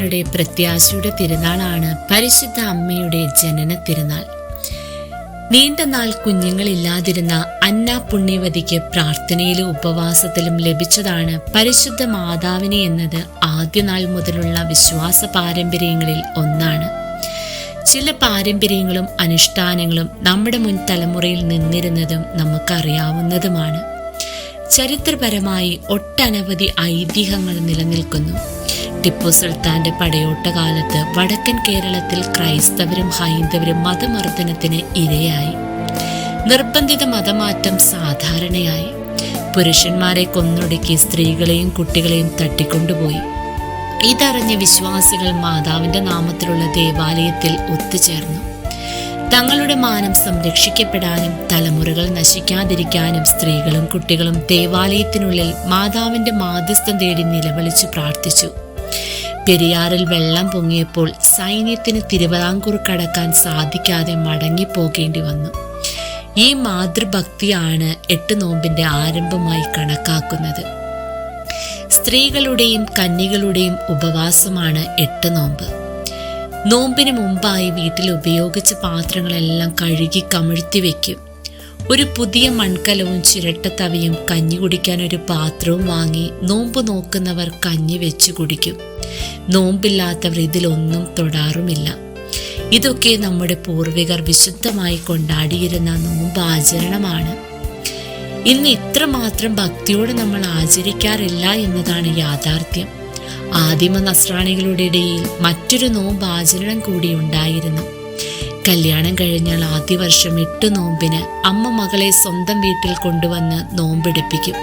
യുടെ പ്രത്യാശയുടെ തിരുനാളാണ് പരിശുദ്ധ അമ്മയുടെ ജനന തിരുനാൾ. നീണ്ട നാൾ കുഞ്ഞുങ്ങളില്ലാതിരുന്ന അന്ന പുണ്യവതിക്ക് പ്രാർത്ഥനയിലും ഉപവാസത്തിലും ലഭിച്ചതാണ് പരിശുദ്ധ മാതാവിനെ എന്നത് ആദ്യ നാൾ മുതലുള്ള വിശ്വാസ പാരമ്പര്യങ്ങളിൽ ഒന്നാണ്. ചില പാരമ്പര്യങ്ങളും അനുഷ്ഠാനങ്ങളും നമ്മുടെ മുൻ തലമുറയിൽ നിന്നിരുന്നതും നമുക്കറിയാവുന്നതുമാണ്. ചരിത്രപരമായി ഒട്ടനവധി ഐതിഹ്യങ്ങൾ നിലനിൽക്കുന്നു. ടിപ്പു സുൽത്താന്റെ പടയോട്ട കാലത്ത് വടക്കൻ കേരളത്തിൽ ക്രൈസ്തവരും ഹൈന്ദവരും മതമർദ്ദനത്തിന് ഇരയായി. നിർബന്ധിത മതമാറ്റം സാധാരണയായി. പുരുഷന്മാരെ കൊന്നൊടുക്കി സ്ത്രീകളെയും കുട്ടികളെയും തട്ടിക്കൊണ്ടുപോയി. ഇതറിഞ്ഞ വിശ്വാസികൾ മാതാവിന്റെ നാമത്തിലുള്ള ദേവാലയത്തിൽ ഒത്തുചേർന്നു. തങ്ങളുടെ മാനം സംരക്ഷിക്കപ്പെടാനും തലമുറകൾ നശിക്കാതിരിക്കാനും സ്ത്രീകളും കുട്ടികളും ദേവാലയത്തിനുള്ളിൽ മാതാവിന്റെ മാധ്യസ്ഥം തേടി നിലവിളിച്ചു പ്രാർത്ഥിച്ചു. പെരിയാറിൽ വെള്ളം പൊങ്ങിയപ്പോൾ സൈന്യത്തിന് തിരുവിതാംകൂർ കടക്കാൻ സാധിക്കാതെ മടങ്ങിപ്പോകേണ്ടി വന്നു. ഈ മാതൃഭക്തിയാണ് എട്ട് നോമ്പിന്റെ ആരംഭമായി കണക്കാക്കുന്നത്. സ്ത്രീകളുടെയും കന്യകളുടെയും ഉപവാസമാണ് എട്ട് നോമ്പ് നോമ്പിന് മുമ്പായി വീട്ടിൽ ഉപയോഗിച്ച പാത്രങ്ങളെല്ലാം കഴുകി കമിഴ്ത്തി വെക്കും. ഒരു പുതിയ മൺകലവും ചിരട്ടത്തവയും കഞ്ഞി കുടിക്കാൻ ഒരു പാത്രവും വാങ്ങി നോമ്പ് നോക്കുന്നവർ കഞ്ഞി വെച്ച് കുടിക്കും. നോമ്പില്ലാത്തവർ ഇതിലൊന്നും തൊടാറുമില്ല. ഇതൊക്കെ നമ്മുടെ പൂർവികർ വിശുദ്ധമായി കൊണ്ടാടിയിരുന്ന നോമ്പ് ആചരണമാണ്. ഇന്ന് ഇത്രമാത്രം ഭക്തിയോടെ നമ്മൾ ആചരിക്കാറില്ല എന്നതാണ് യാഥാർത്ഥ്യം. ആദിമ നസ്രാണികളുടെ ഇടയിൽ മറ്റൊരു നോമ്പ് ആചരണം കൂടി ഉണ്ടായിരുന്നു. കല്യാണം കഴിഞ്ഞാൽ ആദ്യ വർഷം എട്ട് നോമ്പിന് അമ്മ മകളെ സ്വന്തം വീട്ടിൽ കൊണ്ടുവന്ന് നോമ്പെടുപ്പിക്കും.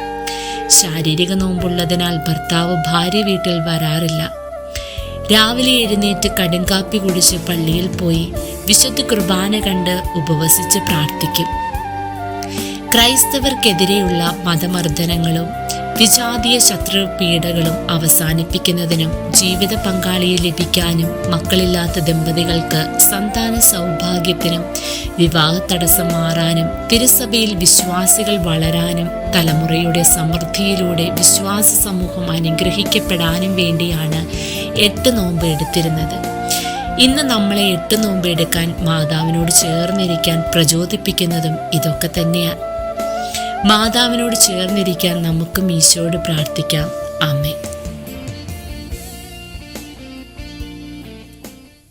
ശാരീരിക നോമ്പുള്ളതിനാൽ ഭർത്താവ് ഭാര്യ വീട്ടിൽ വരാറില്ല. രാവിലെ എഴുന്നേറ്റ് കടുങ്കാപ്പി കുടിച്ച് പള്ളിയിൽ പോയി വിശുദ്ധ കുർബാന കണ്ട് ഉപവസിച്ച് പ്രാർത്ഥിക്കും. ക്രൈസ്തവർക്കെതിരെയുള്ള മതമർദ്ദനങ്ങളും വിജാതീയ ശത്രു പീഡകളും അവസാനിപ്പിക്കുന്നതിനും ജീവിത പങ്കാളിയെ ലഭിക്കാനും മക്കളില്ലാത്ത ദമ്പതികൾക്ക് സന്താന സൗഭാഗ്യത്തിനും വിവാഹ തടസ്സം മാറാനും തിരുസഭയിൽ വിശ്വാസികൾ വളരാനും തലമുറയുടെ സമൃദ്ധിയിലൂടെ വിശ്വാസ സമൂഹം അനുഗ്രഹിക്കപ്പെടാനും വേണ്ടിയാണ് എട്ട് നോമ്പ് എടുത്തിരുന്നത്. ഇന്ന് നമ്മളെ എട്ട് നോമ്പ് എടുക്കാൻ മാതാവിനോട് ചേർന്നിരിക്കാൻ പ്രചോദിപ്പിക്കുന്നതും ഇതൊക്കെ തന്നെയാണ് മാതാവിനോട് ചേർന്നിരിക്കാൻ നമുക്കും ഈശോയോട് പ്രാർത്ഥിക്കാം. അമ്മേ